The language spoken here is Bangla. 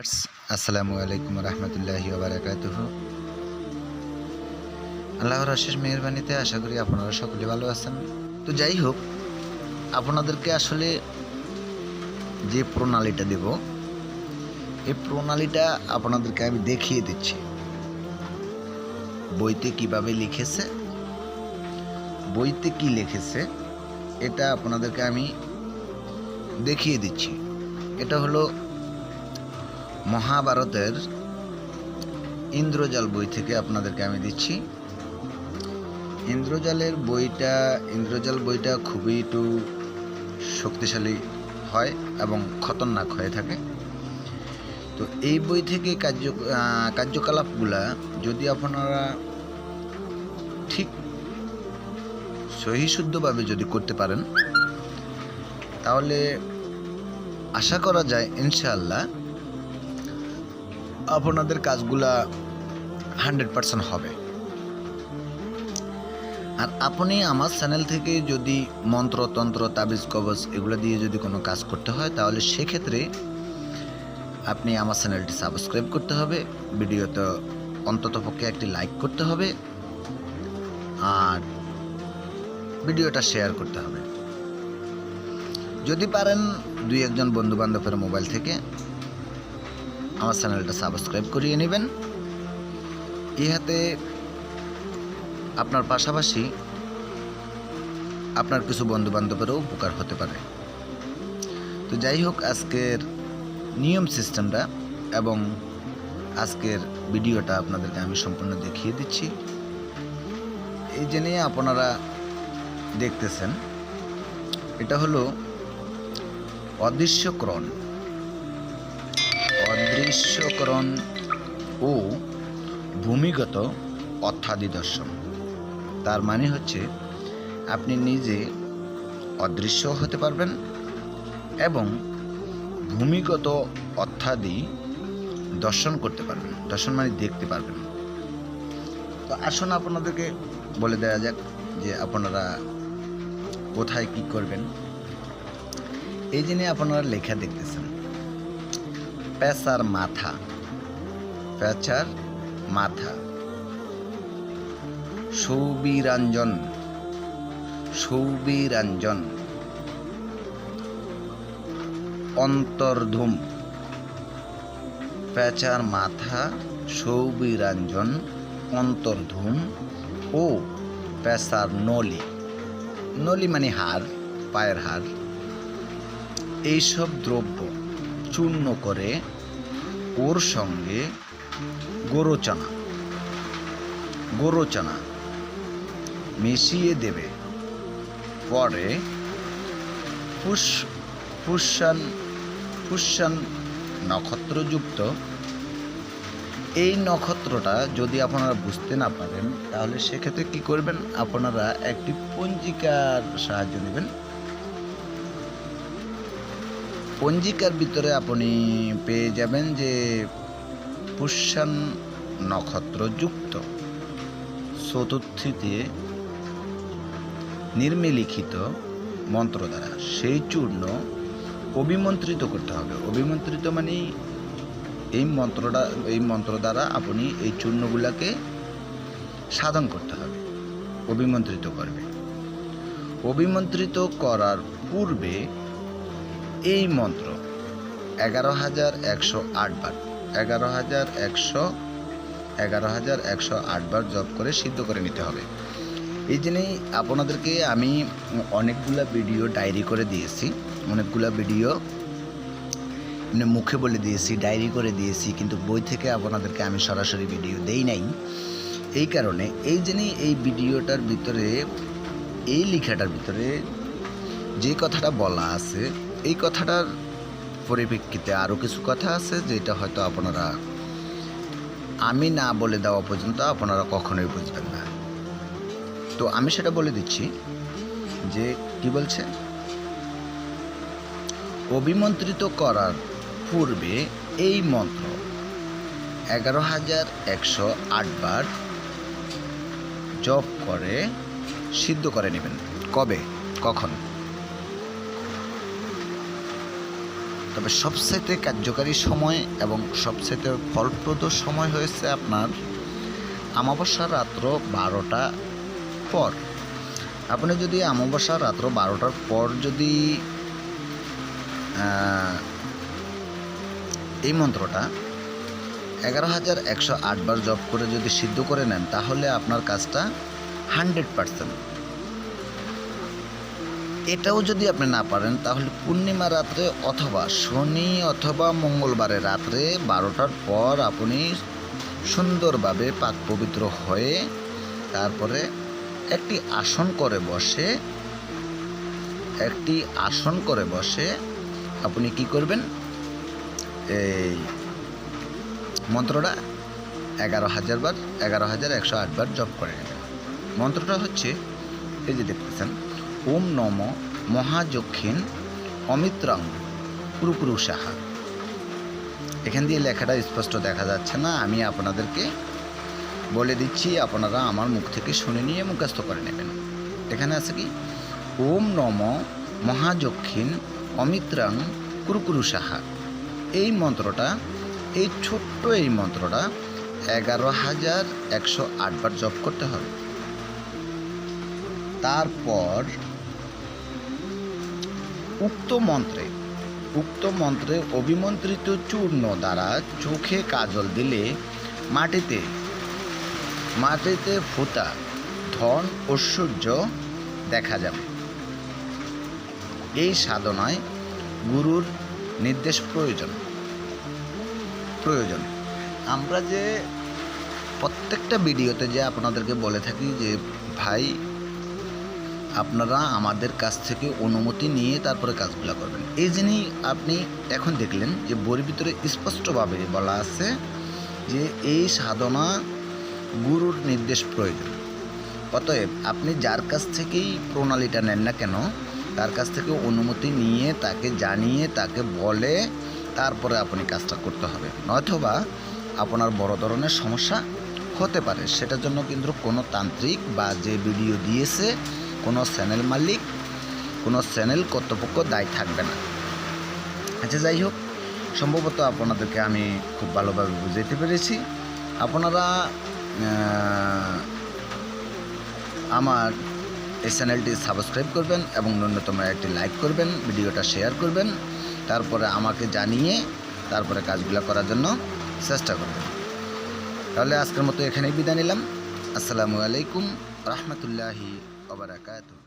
আসসালামু আলাইকুম রহমতুল্লাহ বারাকাতুহ। আল্লাহর অশেষ মেহরবানিতে আশা করি আপনারা সকলে ভালো আছেন। তো যাই হোক, আপনাদেরকে আসলে যে প্রণালীটা দেব, এই প্রণালীটা আপনাদেরকে আমি দেখিয়ে দিচ্ছি। বইতে কীভাবে লিখেছে, বইতে কি লিখেছে, এটা আপনাদেরকে আমি দেখিয়ে দিচ্ছি। এটা হলো মহাভারতের ইন্দ্রজাল বই থেকে আপনাদেরকে আমি দিচ্ছি। ইন্দ্রজালের বইটা, ইন্দ্রজাল বইটা খুবই একটু শক্তিশালী হয় এবং খতরনাক হয়ে থাকে। তো এই বই থেকে কার্য কার্যকলাপগুলা যদি আপনারা ঠিক সহিশুদ্ধভাবে যদি করতে পারেন, তাহলে আশা করা যায় ইনশাআল্লাহ আপনাদের কাজগুলা হান্ড্রেড পার্সেন্ট হবে। আর আপনি আমার চ্যানেল থেকে যদি মন্ত্র, তন্ত্র, তাবিজ, কবজ এগুলো দিয়ে যদি কোনো কাজ করতে হয়, তাহলে সেক্ষেত্রে আপনি আমার চ্যানেলটি সাবস্ক্রাইব করতে হবে, ভিডিওতে অন্ততপক্ষে একটি লাইক করতে হবে, আর ভিডিওটা শেয়ার করতে হবে। যদি পারেন দুই একজন বন্ধু বান্ধবের মোবাইল থেকে আমার চ্যানেলটা সাবস্ক্রাইব করিয়ে নেবেন। ইহাতে আপনার পাশাপাশি আপনার কিছু বন্ধু বান্ধবেরও উপকার হতে পারে। তো যাই হোক, আজকের নিয়ম সিস্টেমটা এবং আজকের ভিডিওটা আপনাদেরকে আমি সম্পূর্ণ দেখিয়ে দিচ্ছি। এই যে নিয়ে আপনারা দেখতেছেন, এটা হলো অদৃশ্যকরণ। অদৃশ্যকরণ ও ভূমিগত অর্থাদি দর্শন তার মানে হচ্ছে, আপনি নিজে অদৃশ্য হতে পারবেন এবং ভূমিগত অর্থাদি দর্শন করতে পারবেন। দর্শন মানে দেখতে পারবেন। তো আসুন আপনাদেরকে বলে দেওয়া যাক যে আপনারা কোথায় কি করবেন। এই জন্য আপনারা লেখা দেখতেছেন। পেঁচার মাথা। পেঁচার মাথা। সৌবিরাঞ্জন। সৌবিরাঞ্জন। অন্তর্ধুম। পেঁচার মাথা, সৌবিরাঞ্জন, অন্তর্ধুম ও পেঁচার নলি। নলি মানে হার পায়ের হার এইসব দ্রব্য চূর্ণ করে ওর সঙ্গে গোরচনা গোরচনা মিশিয়ে দেবে। পরে পুষ পুষ্যান পুষ্যান নক্ষত্রযুক্ত, এই নক্ষত্রটা যদি আপনারা বুঝতে না পারেন, তাহলে সেক্ষেত্রে কি করবেন? আপনারা একটি পঞ্জিকার সাহায্য নেবেন। পঞ্জিকার ভিতরে আপনি পেয়ে যাবেন যে পুষ্যান নক্ষত্রযুক্ত চতুর্থীতে নির্মিলিখিত মন্ত্র দ্বারা সেই চূর্ণ অভিমন্ত্রিত করতে হবে। অভিমন্ত্রিত মানে এই মন্ত্রটা, এই মন্ত্র দ্বারা আপনি এই চূর্ণগুলাকে সাধন করতে হবে। অভিমন্ত্রিত করবে। অভিমন্ত্রিত করার পূর্বে এই মন্ত্র। এগারো হাজার একশো আটবার এগারো হাজার একশো, এগারো হাজার একশো আটবার জব করে সিদ্ধ করে নিতে হবে। এই জন্যই আপনাদেরকে আমি অনেকগুলো ভিডিও ডায়েরি করে দিয়েছি। অনেকগুলা ভিডিও মানে মুখে বলে দিয়েছি, ডায়েরি করে দিয়েছি, কিন্তু বই থেকে আপনাদেরকে আমি সরাসরি ভিডিও দেই নাই। এই কারণে এই জন্যই এই ভিডিওটার ভিতরে, এই লেখাটার ভিতরে যে কথাটা বলা আছে এই কথাটার পরিপ্রেক্ষিতে আরও কিছু কথা আছে যেটা হয়তো আপনারা আমি না বলে দেওয়া পর্যন্ত আপনারা কখনোই বুঝবেন না। তো আমি সেটা বলে দিচ্ছি যে কি বলছে? অভিমন্ত্রিত করার পূর্বে এই মন্ত্র এগারো হাজার একশো আটবার জপ করে সিদ্ধ করে নেবেন। কবে? কখন? তবে সবচাইতে কার্যকারী সময় এবং সবচাইতে ফলপ্রদ সময় হয়েছে আপনার আমাবস্যা রাত্র বারোটা পর। আপনি যদি আমাবস্যা রাত্র বারোটার পর যদি এই মন্ত্রটা এগারো হাজার একশো আটবার জব করে যদি সিদ্ধ করে নেন, তাহলে আপনার কাজটা হান্ড্রেড পারসেন্ট এটাও যদি আপনি না পারেন, তাহলে পূর্ণিমা রাত্রে অথবা শনি অথবা মঙ্গলবারে রাত্রে বারোটার পর আপনি সুন্দরভাবে পাক পবিত্র হয়ে তারপরে একটি আসন করে বসে, একটি আসন করে বসে আপনি কি করবেন? এই মন্ত্রটা এগারো হাজার বার, এগারো হাজার একশো আটবার জপ করে নেবেন। মন্ত্রটা হচ্ছে, এই যে দেখতেছেন ওম নম মহাযক্ষিণ অমিত্রং পুরুপুরু সাহা এখান দিয়ে লেখাটা স্পষ্ট দেখা যাচ্ছে না, আমি আপনাদেরকে বলে দিচ্ছি, আপনারা আমার মুখ থেকে শুনে নিয়ে মুখস্থ করে নেবেন। এখানে আছে কি? ওম নম মহাযক্ষিণ অমিত্রাং কুরুকুরু সাহা এই মন্ত্রটা, এই ছোট্ট এই মন্ত্রটা এগারো হাজার একশো আটবার জপ করতে হবে। তারপর উক্ত মন্ত্রে উক্ত মন্ত্রে অভিমন্ত্রিত চূর্ণ দ্বারা চোখে কাজল দিলে মাটিতে মাটিতে ফুটা ধন ঐশ্বর্য দেখা যাবে। এই সাধনায় গুরুর নির্দেশ প্রয়োজন। প্রয়োজন। আমরা যে প্রত্যেকটা ভিডিওতে যে আপনাদেরকে বলে থাকি যে, ভাই আপনারা আমাদের কাছ থেকে অনুমতি নিয়ে তারপরে কাজগুলো করবেন। এই জিনিস আপনি এখন দেখলেন যে বইয়ের ভিতরে স্পষ্টভাবে বলা আছে যে এই সাধনা গুরুর নির্দেশ প্রয়োজন। অতএব আপনি যার কাছ থেকেই প্রণালীটা নেন না কেন, তার কাছ থেকে অনুমতি নিয়ে তাকে জানিয়ে তাকে বলে তারপরে আপনি কাজটা করতে হবে। নয়তোবা আপনার বড় ধরনের সমস্যা হতে পারে। সেটার জন্য কিন্তু কোনো তান্ত্রিক বা যে ভিডিও দিয়েছে কোনো চ্যানেল মালিক, কোনো চ্যানেল কর্তৃপক্ষ দায়ী থাকবে না। আচ্ছা যাই হোক, সম্ভবত আপনাদেরকে আমি খুব ভালোভাবে বুঝাইতে পেরেছি। আপনারা আমার এই চ্যানেলটি সাবস্ক্রাইব করবেন এবং ন্যূনতম একটি লাইক করবেন, ভিডিওটা শেয়ার করবেন, তারপরে আমাকে জানিয়ে তারপরে কাজগুলো করার জন্য চেষ্টা করবেন। তাহলে আজকের মতো এখানেই বিদায় নিলাম। আসসালামু আলাইকুম, রহমতুল্লাহি ওবরাকাতুহ